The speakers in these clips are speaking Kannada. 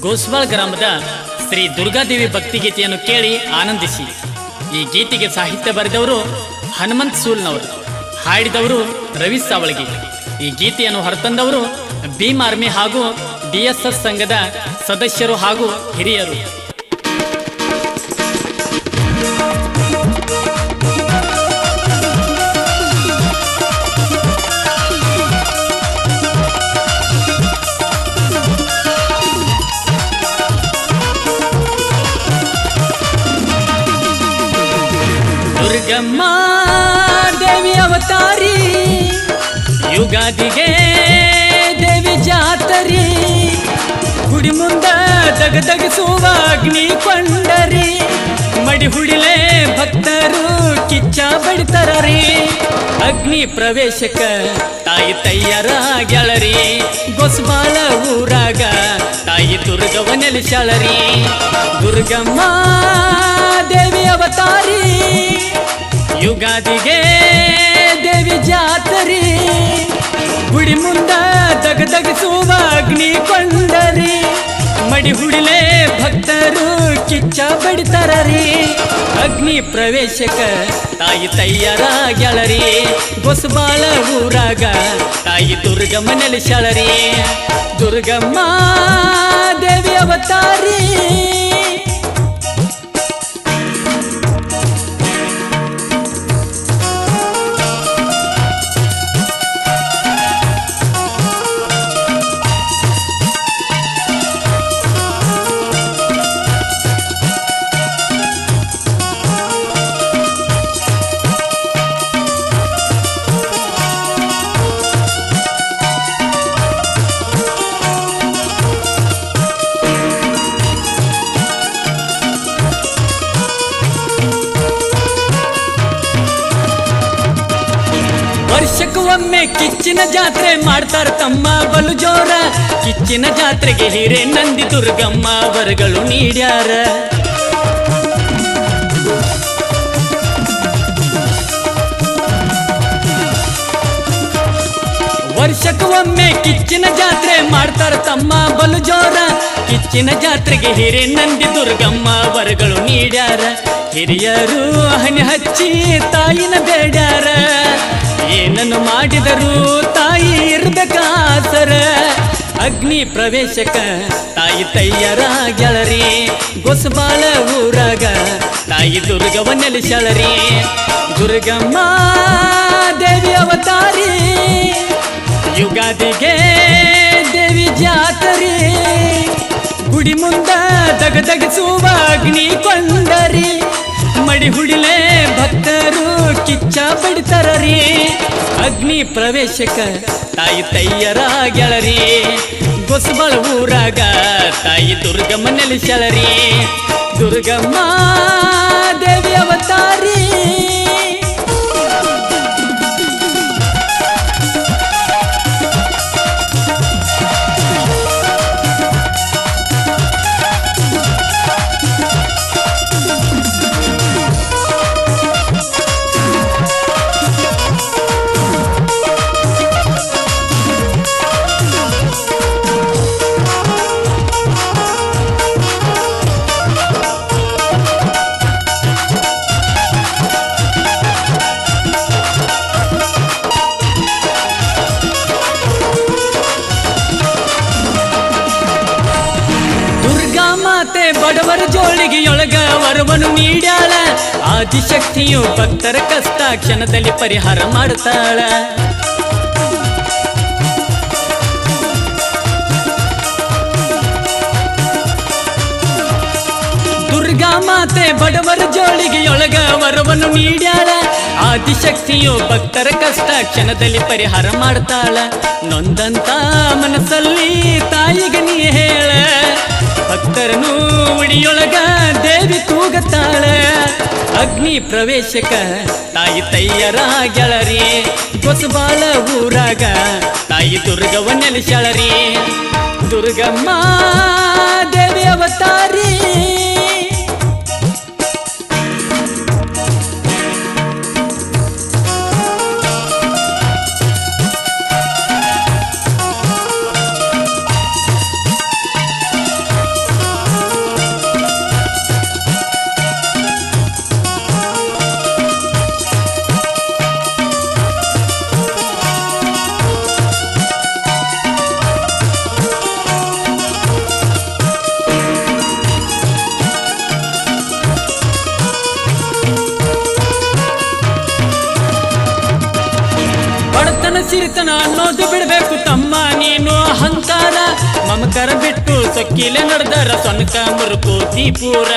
ಗೋಸ್ವಾಳ್ ಗ್ರಾಮದ ಶ್ರೀ ದುರ್ಗಾದೇವಿ ಭಕ್ತಿಗೀತೆಯನ್ನು ಕೇಳಿ ಆನಂದಿಸಿ. ಈ ಗೀತೆಗೆ ಸಾಹಿತ್ಯ ಬರೆದವರು ಹನುಮಂತ್ ಸೂಲ್ನವರು, ಹಾಡಿದವರು ರವಿ ಸಾವಳಗಿ. ಈ ಗೀತೆಯನ್ನು ಹೊರತಂದವರು ಭೀಮ್ ಆರ್ಮಿ ಹಾಗೂ ಡಿಎಸ್ಎಸ್ ಸಂಘದ ಸದಸ್ಯರು ಹಾಗೂ ಹಿರಿಯರು. ದುರ್ಗಮ್ಮ ದೇವಿ ಅವತಾರಿ, ಯುಗಾದಿಗೆ ದೇವಿ ಜಾತರಿ, ಗುಡಿ ಮುಂದ ದಗದಗಿಸುವ ಅಗ್ನಿ ಕೊಂಡರಿ, ಮಡಿ ಹುಡಿಲೆ ಭಕ್ತರು ಕಿಚ್ಚ ಬಡಿತಾರರಿ ಅಗ್ನಿ ಪ್ರವೇಶಕ ತಾಯಿ ತಯ್ಯರ ಗೆಳರಿ ಗೊಸ್ಬಾಳ ಊರಾಗ ತಾಯಿ ದುರ್ಗವ ನೆಲೆಸಳರಿ ದುರ್ಗಮ್ಮ ದೇವಿ ಅವತಾರಿ. ಯುಗಾದಿಗೆ ದೇವಿ ಜಾತರಿ, ಗುಡಿ ಮುಂದ ದಗದಗಿಸುವ ಅಗ್ನಿ ಕೊಂಡರಿ ಮಡಿ ಹುಡಿಲೆ ಭಕ್ತರು ಕಿಚ್ಚ ಬಡಿತಾರರಿ ಅಗ್ನಿ ಪ್ರವೇಶಕ ತಾಯಿ ತಯ್ಯರ ಗೆಳರಿ ಗೊಸಬಾಳ ಊರಾಗ ತಾಯಿ ದುರ್ಗಮ್ಮ ನೆಲೆಸಾಳರಿ ದುರ್ಗಮ್ಮ ದೇವಿ ಅವತಾರಿ. ಒಮ್ಮೆ ಕಿಚ್ಚಿನ ಜಾತ್ರೆ ಮಾಡ್ತಾರ ತಮ್ಮ ಬಲು ಜೋರ ಕಿಚ್ಚಿನ ಜಾತ್ರೆಗೆ ಹಿರೇ ನಂದಿ ದುರ್ಗಮ್ಮ ವರಗಳು ನೀಡ್ಯಾರ. ವರ್ಷಕ್ಕೊಮ್ಮೆ ಕಿಚ್ಚಿನ ಜಾತ್ರೆ ಮಾಡ್ತಾರ ತಮ್ಮ ಬಲು ಜೋರ ಕಿಚ್ಚಿನ ಜಾತ್ರೆಗೆ ಹಿರೇ ನಂದಿ ದುರ್ಗಮ್ಮ ವರಗಳು ನೀಡ್ಯಾರ. ಹಿರಿಯರು ಹನಿ ಹಚ್ಚಿ ತಾಯಿನ ಬೇಡ್ಯಾರ. ಮಾಡಿದರು ತಾಯಿ ಇರ್ಬೇಕಾಸರ. ಅಗ್ನಿ ಪ್ರವೇಶಕ ತಾಯಿ ತಯ್ಯರ ಗೆಳರಿ. ಗೊಸಬಾಳ ಊರಾಗ ತಾಯಿ ದುರ್ಗವ ನೆಲೆಸಳರಿ ದುರ್ಗಮ್ಮ ದೇವಿ ಅವತಾರಿ. ಯುಗಾದಿಗೆ ದೇವಿ ಜಾತರಿ. ಗುಡಿ ಮುಂದ ದಗದಗಿಸುವ ಅಗ್ನಿ ಕೊಂಡರಿ ಮಡಿ ಹುಡಿಲೆ ಭಕ್ತರು ಕಿಚ್ಚ ರೀ ಅಗ್ನಿ ಪ್ರವೇಶಕ ತಾಯಿ ತಯ್ಯರ ಗೆಳರಿ. ಗೊಸಬಳ ಊರಾಗ ತಾಯಿ ದುರ್ಗಮ್ಮ ನೆಲೆಸಳರಿ ದುರ್ಗಮ್ಮ ದೇವಿ ಅವತಾರಿ. ವರವನ್ನು ನೀಡ್ಯಾಳ. ಆದಿಶಕ್ತಿಯು ಭಕ್ತರ ಕಷ್ಟ, ಕ್ಷಣದಲ್ಲಿ ಪರಿಹಾರ ಮಾಡುತ್ತಾಳ ದುರ್ಗಾ ಮಾತೆ ಬಡವರ ಜೋಳಿಗೆಯೊಳಗ ವರವನ್ನು ನೀಡ್ಯಾಳ. ಆದಿಶಕ್ತಿಯು ಭಕ್ತರ ಕಷ್ಟ, ಕ್ಷಣದಲ್ಲಿ ಪರಿಹಾರ ಮಾಡ್ತಾಳ. ನೊಂದಂತ ಮನಸ್ಸಲ್ಲಿ ತಾಯಿಗೆ ನೀ ಹೇಳ. ಭಕ್ತರನು ಉಡಿಯೊಳಗ ದೇವಿ ತೂಗತಾಳ ಅಗ್ನಿ ಪ್ರವೇಶಕ ತಾಯಿ ತಯ್ಯರ ಗೆಳರಿ. ಗೊಸಬಾಳ ಊರಾಗ ತಾಯಿ ದುರ್ಗವ ನೆಲೆಸಳರಿ ದುರ್ಗಮ್ಮ, ದೇವಿ ಅವತಾರಿ. ಹಸಿರಿತನ ಅನ್ನೋದು ಬಿಡಬೇಕು ತಮ್ಮ ನೀನು ಹಂಕಾರ ಮಮಕರ ಬಿಟ್ಟು ಸಕ್ಕಿಲೆ ನಡೆದರ ಸೊನಕ ಮುರುಕು ದೀಪೂರ.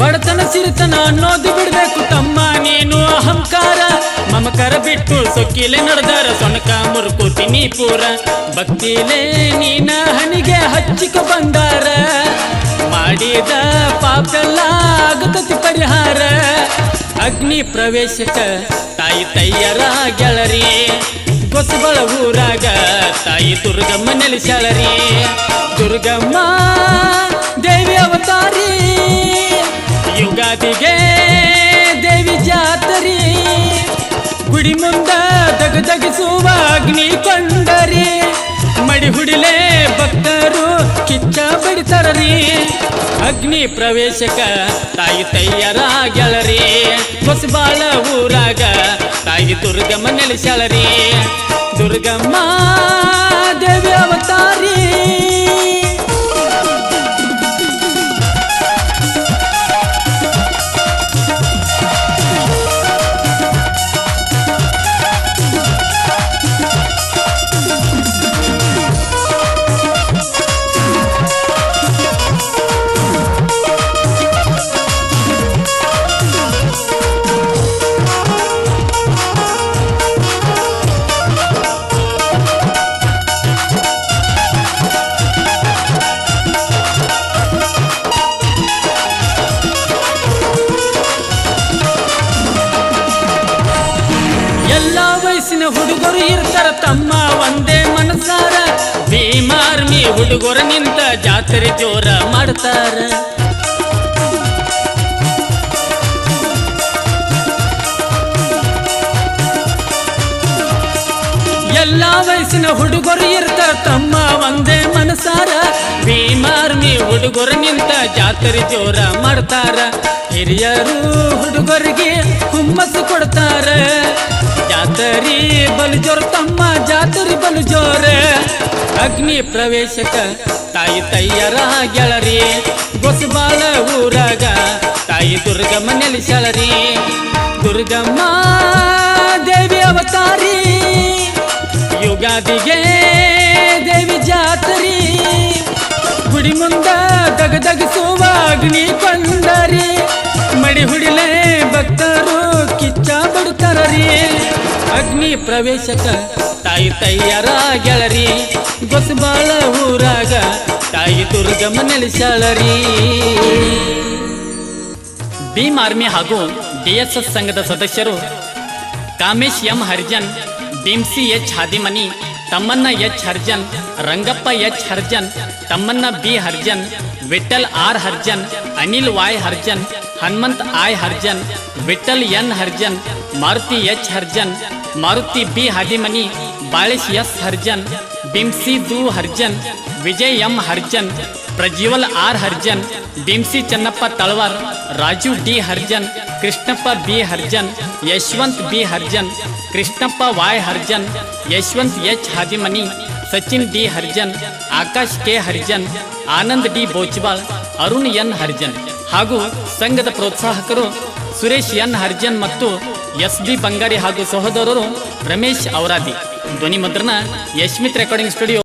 ಬಡತನ ಸಿರಿತನ ಅನ್ನೋದು ಮಮಕರ ಬಿಟ್ಟು ಸೊಕ್ಕಿಲೆ ನಡೆದಾರ ಸೊಣಕ ಮುರುಕು ತಿನಿಪೂರ ಭಕ್ತಿಲೆ ನೀನ ಹನಿಗೆ ಹಚ್ಚಿಕ ಬಂದಾರ ಮಾಡಿದ ಪಾಪೆಲ್ಲ ಆಗತತಿ ಪರಿಹಾರ. ಅಗ್ನಿ ಪ್ರವೇಶಕ ತಾಯಿ ತಯ್ಯರ ಗೆಳರಿ. ಗೊಸಬಳ ಊರಾಗ ತಾಯಿ ದುರ್ಗಮ್ಮ ನೆಲೆಸಳರಿ ದುರ್ಗಮ್ಮ ಅಗ್ನಿ ಕೊಂಡರಿ ಮಡಿ ಹುಡಿಲೆ ಭಕ್ತರು ಕಿಚ್ಚ ರೀ ಅಗ್ನಿ ಪ್ರವೇಶಕ ತಾಯಿ ತಯ್ಯರ ಗೆಳರಿ. ಹೊಸಬಾಳ ಊರಾಗ ತಾಯಿ ದುರ್ಗಮ್ಮ ನೆಲೆಸಳರಿ ದುರ್ಗಮ್ಮ ದೇವಿ ಅವತಾರಿ ತಮ್ಮ ಒಂದೇ ಮನಸಾರ ಭೀಮಾರ್ಮಿ ಹುಡುಗರ ನಿಂತ ಜಾತ್ರೆ ಜೋರ ಮಾಡ್ತಾರ. ಎಲ್ಲ ವಯಸ್ಸಿನ ಹುಡುಗರು ಇರ್ತಾರ ತಮ್ಮ ಹುಡುಗರು ನಿಂತ ಜಾತ್ರೆ ಜೋರ ಮಾಡ್ತಾರ. ಹಿರಿಯರು ಹುಡುಗರಿಗೆ ಹುಮ್ಮಸ್ಸು ಕೊಡ್ತಾರ. ಜಾತರಿ ಬಲು ಜೋರ, ತಮ್ಮ ಜಾತರಿ ಬಲು ಜೋರ. ಅಗ್ನಿ ಪ್ರವೇಶಕ ತಾಯಿ ತಯ್ಯರ ಗೆಳರಿ ಗೊಸಬಾಳ ಊರಾಗ ತಾಯಿ ದುರ್ಗಮ್ಮ ನೆಲೆಸಳರಿ ದುರ್ಗಮ್ಮ ದೇವಿ ಅವತಾರಿ. ಯುಗಾದಿಗೆ ದೇವಿ ಜಾತರಿ. ಗುಡಿ ಮುಂದ ದಗದಗಿಸುವ ಅಗ್ನಿ ಕೊಂಡರಿ ಮಡಿ ಹುಡಿಲೆ ಭಕ್ತರು ಕಿಚ್ಚ ಬಡುತ್ತಾರರಿ ಅಗ್ನಿ ಪ್ರವೇಶಕ ತಾಯಿ ತಯ್ಯರ ಗೆಳರಿ ಗೊಸಬಾಳ ಊರಾಗ ತಾಯಿ ದುರ್ಗಮ್ಮ ನೆಲೆಸಳರಿ. ಭೀಮ್ ಆರ್ಮಿ ಹಾಗೂ ಡಿಎಸ್ಎಸ್ ಸಂಘದ ಸದಸ್ಯರು Kamesh M Harjan, Bhimsi H Hadimani Tammanna H Harjan, Rangappa H Harjan Tammanna B Harjan Vithal R Harjan, Anil Y Harjan, Hanumant I Harjan Vithal N Harjan, Maruti H Harjan, Maruti B Hadimani, Balish S Harjan Bimsi D Harjan, Vijay M Harjan, Prajwal R Harjan Bimsi Channappa Talwar, Raju D Harjan, Krishnappa B Harjan, Yashwant B Harjan, Krishnappa Y Harjan, Yashwant H Hadimani Sachin D Harjan, Akash K Harjan, Anand D Bochwal Arun N Harjan ಹಾಗೂ ಸಂಘದ ಪ್ರೋತ್ಸಾಹಕರು ಸುರೇಶ್ ಎನ್ ಹರ್ಜನ್ ಮತ್ತು ಎಸ್ ಬಿ ಬಂಗಾರಿ ಹಾಗೂ ಸಹೋದರರು ರಮೇಶ್ ಅವರಾದಿ ಧ್ವನಿ ಮುದ್ರಣ ಯಶ್ಮಿತ್ ರೆಕಾರ್ಡಿಂಗ್ ಸ್ಟುಡಿಯೋ